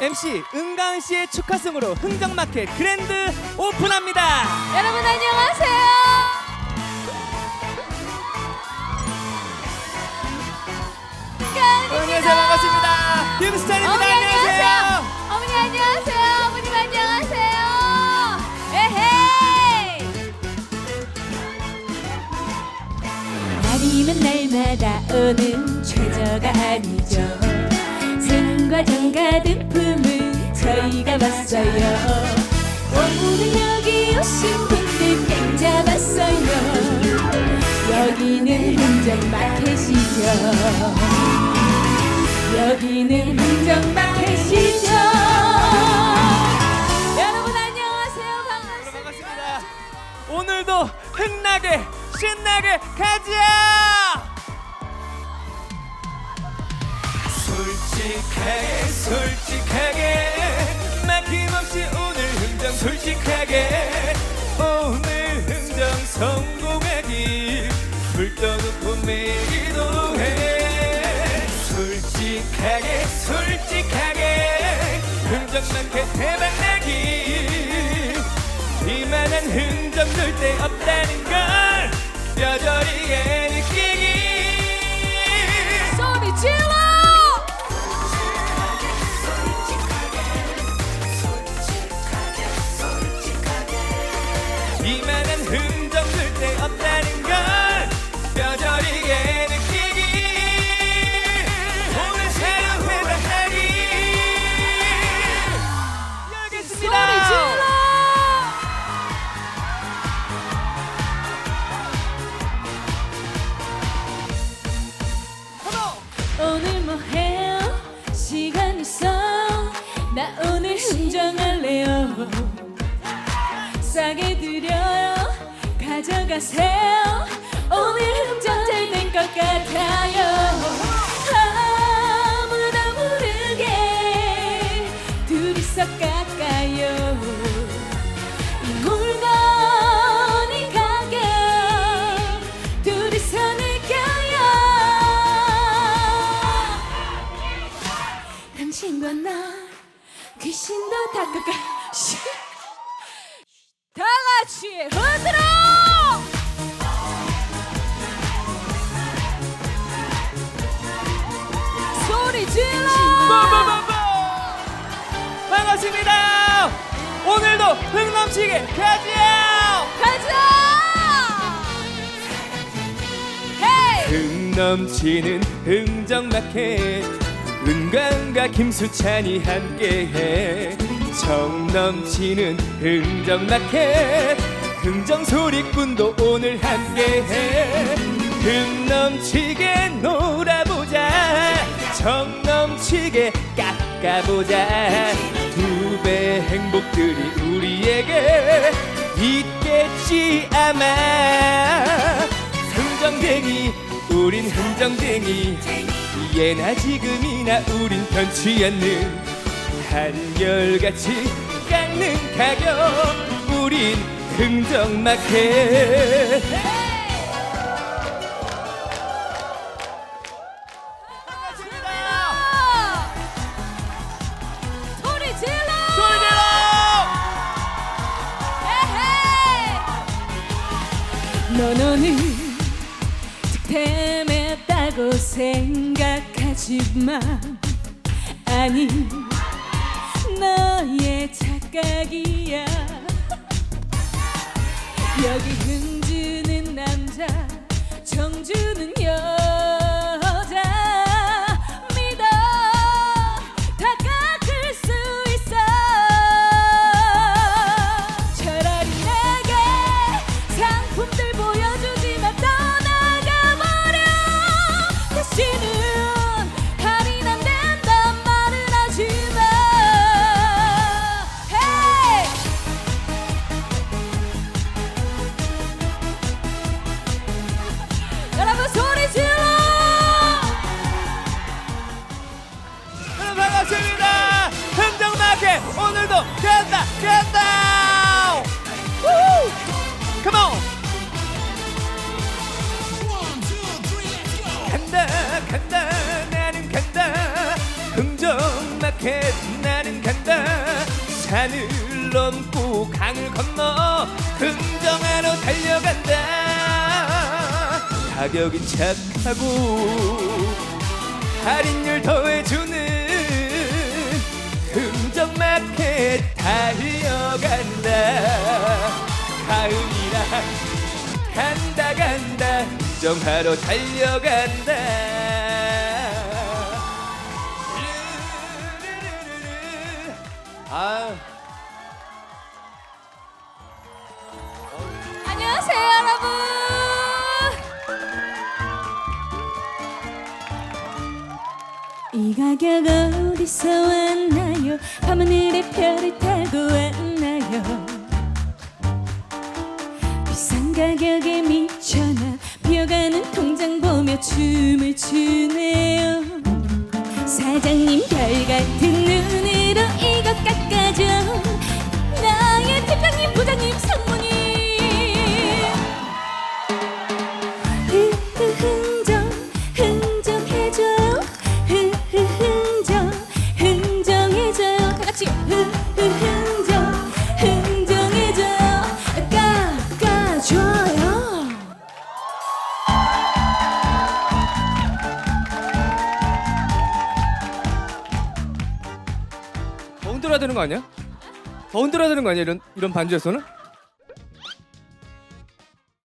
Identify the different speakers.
Speaker 1: MC 은가은 씨의 축하송으로 흥정마켓 그랜드 오픈합니다.
Speaker 2: 여러분 안녕하세요.
Speaker 1: 안녕하세요 반갑습니다. 김수찬입니다.
Speaker 2: 어머니 안녕하세요.
Speaker 1: 안녕하세요.
Speaker 2: 어머니 안녕하세요. 어머님 안녕하세요. 에헤이.
Speaker 3: 날이면 날마다 오는 최저가 아니죠 생 과정 가득 품은 저희가 왔어요 오늘 여기 오신 분들 땡 잡았어요 여기는 흥정 마켓이죠 여기는 흥정마켓이죠
Speaker 2: 여러분 안녕하세요. 반갑습니다.
Speaker 1: 반갑습니다. 오늘도 흥나게 신나게 가자. 솔직하게 솔직하게. 막힘없이 오늘 흥정 솔직하게. 오늘 흥정 성공하기. 불 떠놓고 매일 기도해. 솔직하게 솔직하게. 흥정 마켓 대박나기. 이만한 흥정 절대 없다는 걸 뼈저리게 느끼기
Speaker 3: 싸게 드려요. 가져가세요. 오늘 흥정 잘된 것 같아요. 아무도 모르게 둘이서 깎아요. 이 물건이 가격 둘이서 느껴요. 당신과 나 귀신도 다 깎아.
Speaker 2: 다 같이 흔들어. 소리 질러.
Speaker 1: 빠바바바. 반갑습니다 오늘도 흥 넘치게 가자
Speaker 2: 가자. 헤이.
Speaker 1: 흥 넘치는 흥정 마켓 은광과 김수찬이 함께해 정 넘치는 흥정마켓 흥정소리꾼도 오늘 함께해. 흥 넘치게 놀아보자. 정 넘치게 깎아보자. 두 배 행복들이 우리에게 있겠지 아마. 흥정댕이 우린 흥정댕이. 예나 지금이나 우린 변치 않는 한결같이 깎는 가격 우린 흥정마켓
Speaker 2: 소리 질러.
Speaker 1: 소리 질러
Speaker 2: 에헤이.
Speaker 3: 넌 오늘 득템했다고 생각하지만 아니 너의 착각이야. 여기 흥주는 남자 정주는 여자. 믿어. 다 깎을 수 있어. 차라리 내게 상품들
Speaker 1: 간다 간다 나는 간다. 산을 넘고 강을 건너 흥정하러 달려간다. 가격이 착하고 할인율 더해주는 흥정 마켓 달려간다. 가을이라 간다 간다. 흥정하러 달려간다 아
Speaker 2: 안녕하세요, 여러분.
Speaker 3: 이 가격 어디서 왔나요? 밤하늘의 별을 타고 왔나요? 비싼 가격에 미쳐나 비어가는 통장 보며 춤을 추네요. 사장님 별 같은 눈으
Speaker 1: 흔들어야 되는 거 아니야? 더 흔들어야 되는 거 아니야 이런 이런 반주에서는?